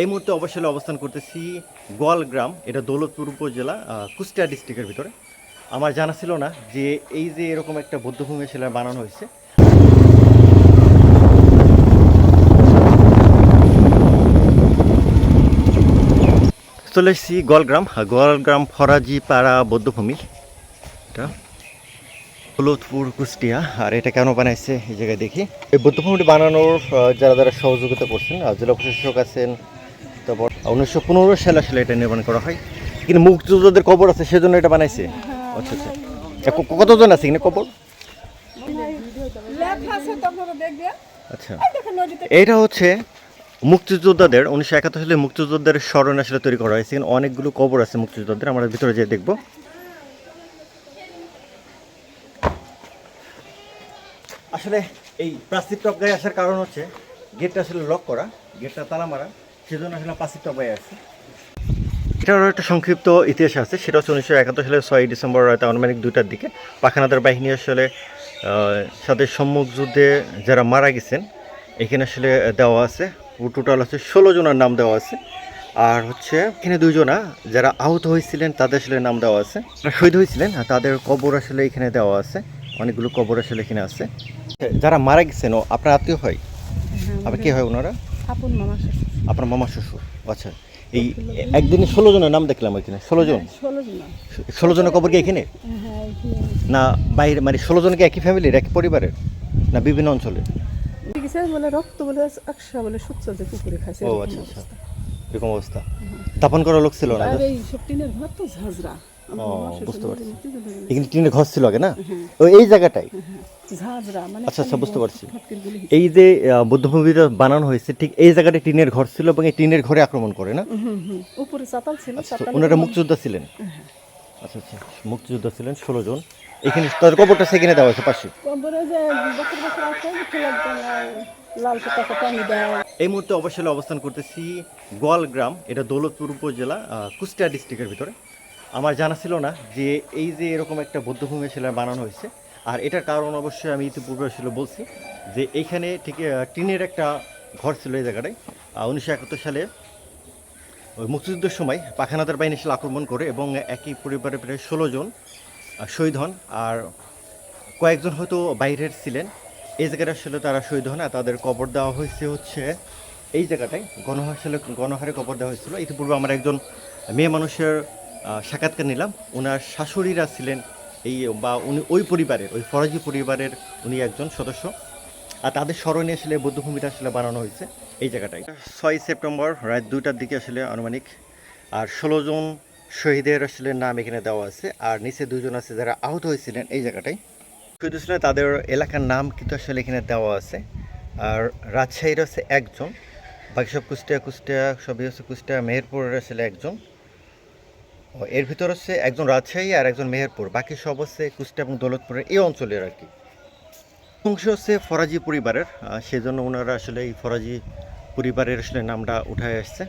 এই মুহূর্তে অবশ্যই অবস্থান করতেছি গোয়ালগ্রাম, এটা দৌলতপুর উপজেলা কুষ্টিয়া ডিস্ট্রিক্টের ভিতরে। আমার জানা ছিল না যে এই যে এরকম একটা বৌদ্ধভূমি ছিল বানানো হয়েছে। চলে এসেছি গোয়ালগ্রাম গোয়ালগ্রাম, ফরাজি পাড়া বৌদ্ধভূমি। এটা দৌলতপুর কুষ্টিয়া। আর এটা কেন বানাইছে এই জায়গায় দেখি। এই বৌদ্ধভূমিটি বানানোর যারা যারা সহযোগিতা করছেন জেলা প্রশাসক আছেন তারপর উনিশশো পনেরো সালে আসলে এটা নির্মাণ করা হয়। কিন্তু মুক্তিযোদ্ধাদের কবর আছে সেজন্য এটা বানাইছে। আচ্ছা আচ্ছা। কতজন আছে এখানে কবর? আচ্ছা। এটা হচ্ছে মুক্তিযোদ্ধাদের উনিশশো একাত্তর সালে মুক্তিযোদ্ধাদের স্মরণ আসলে তৈরি করা হয়েছে। এখানে অনেকগুলো কবর আছে মুক্তিযোদ্ধাদের আমরা ভিতরে যেয়ে দেখব। আসলে এই প্লাস্টিক টপ গায়ে আসার কারণ হচ্ছে গেটটা আসলে লক করা গেটটা তালা মারা, সেজন্য আসলে প্লাস্টিক টপ গায়ে আসছে এটারও একটা সংক্ষিপ্ত ইতিহাস আছে, সেটা হচ্ছে উনিশশো একাত্তর সালে ছয় ডিসেম্বর রাতে আনুমানিক দুইটার দিকে পাখানাদার বাহিনী আসলে সাথে সম্মুখ যুদ্ধে যারা মারা গেছেন, এখানে আসলে দেওয়া আছে টোটাল হচ্ছে ষোলো জনের নাম দেওয়া আছে। আর হচ্ছে এখানে দুইজনা যারা আহত হয়েছিলেন, তাদের আসলে নাম দেওয়া আছে। শহীদ হয়েছিলেন, তাদের কবর আসলে এখানে দেওয়া আছে, অনেকগুলো কবর আসলে এখানে আছে। যারা মারা গেছেন আপনার আত্মীয় হয়? আবার কে হয় ওনারা? আপন মামা আপনার মামা শ্বশুর আচ্ছা। এই একদিনে ষোলো জনের নাম দেখলাম এখানে ষোলো জন? ষোলো জনের কবর কি এখানে? হ্যাঁ না বাইরে মানে ষোলো জনকে একই ফ্যামিলির একই পরিবারের? না বিভিন্ন অঞ্চলে বলে রক্ত বলে একশো বলে সুচ্চ যে কুকুরে খাইছে ও আচ্ছা আচ্ছা। এরকম অবস্থা। করার লোক ছিল না? এই সব টিনের ঘর তো ঝাঁঝরা। বুঝতে পারছি। এখানে টিনের ঘর ছিল আগে না? এই জায়গাটাই আচ্ছা আচ্ছা বুঝতে পারছি। এই যে বৌদ্ধভূমিটা বানানো হয়েছে ঠিক এই জায়গাটায় টিনের ঘর ছিল এবং এই টিনের ঘরে আক্রমণ করে না? উপরে চাতাল ছিল আচ্ছা ওনারা মুক্তিযোদ্ধা ছিলেন? আচ্ছা আচ্ছা মুক্তিযোদ্ধা ছিলেন ষোলো জন। এখানে তাদের কবরটা সেখানে দেওয়া আছে পাশে। এই মুহূর্তে অবশ্যই অবস্থান করতেছি গোয়ালগ্রাম এটা দৌলতপুর উপজেলা কুষ্টিয়া ডিস্ট্রিক্টের ভিতরে। আমার জানা ছিল না যে এই যে এরকম একটা বৌদ্ধভূমি ছিল বানানো হয়েছে আর এটার কারণ অবশ্যই আমি ইতিপূর্বে আসলে বলছি যে এইখানে ঠিক টিনের একটা ঘর ছিল এই জায়গাটায়। উনিশশো একাত্তর সালে ওই মুক্তিযুদ্ধের সময় পাখানাদার বাহিনী এসে আক্রমণ করে এবং একই পরিবারের প্রায় ষোলো জন শহীদ হন আর কয়েকজন হয়তো বাইরের ছিলেন। এই জায়গাটা আসলে তারা শহীদ হন আর তাদের কবর দেওয়া হয়েছে হচ্ছে এই জায়গাটায়। গণহাসলে গণহারে কবর দেওয়া হয়েছিল। ইতিপূর্বে আমরা একজন মেয়ে মানুষের সাক্ষাৎকার নিলাম। ওনার শাশুড়িরা ছিলেন এই, বা উনি ওই পরিবারের, ওই ফরাজি পরিবারের উনি একজন সদস্য। আর তাদের স্মরণে আসলে বৌদ্ধভূমিটা আসলে বানানো হয়েছে এই জায়গাটায়। ছয় সেপ্টেম্বর, রাত দুইটার দিকে আসলে আনুমানিক, আর ষোলো জন শহীদের আসলে নাম এখানে দেওয়া আছে, আর নিচে দুজন আছে যারা আহত হয়েছিলেন এই জায়গাটায়। শহীদ ছিলেন তাদের এলাকার নাম কিন্তু আসলে এখানে দেওয়া আছে। আর রাজশাহীর হচ্ছে একজন বাকি সব কুষ্টিয়া কুষ্টিয়া, সবই হচ্ছে কুষ্টিয়া, মেহেরপুরের আসলে একজন। এর ভিতর হচ্ছে একজন রাজশাহী আর একজন মেহেরপুর। বাকি সব হচ্ছে কুষ্টা এবং দৌলতপুরের এই অঞ্চলের আর কি। অংশ হচ্ছে ফরাজি পরিবারের সেজন্য ওনারা আসলে এই ফরাজি পরিবারের আসলে নামটা উঠায় আসছে।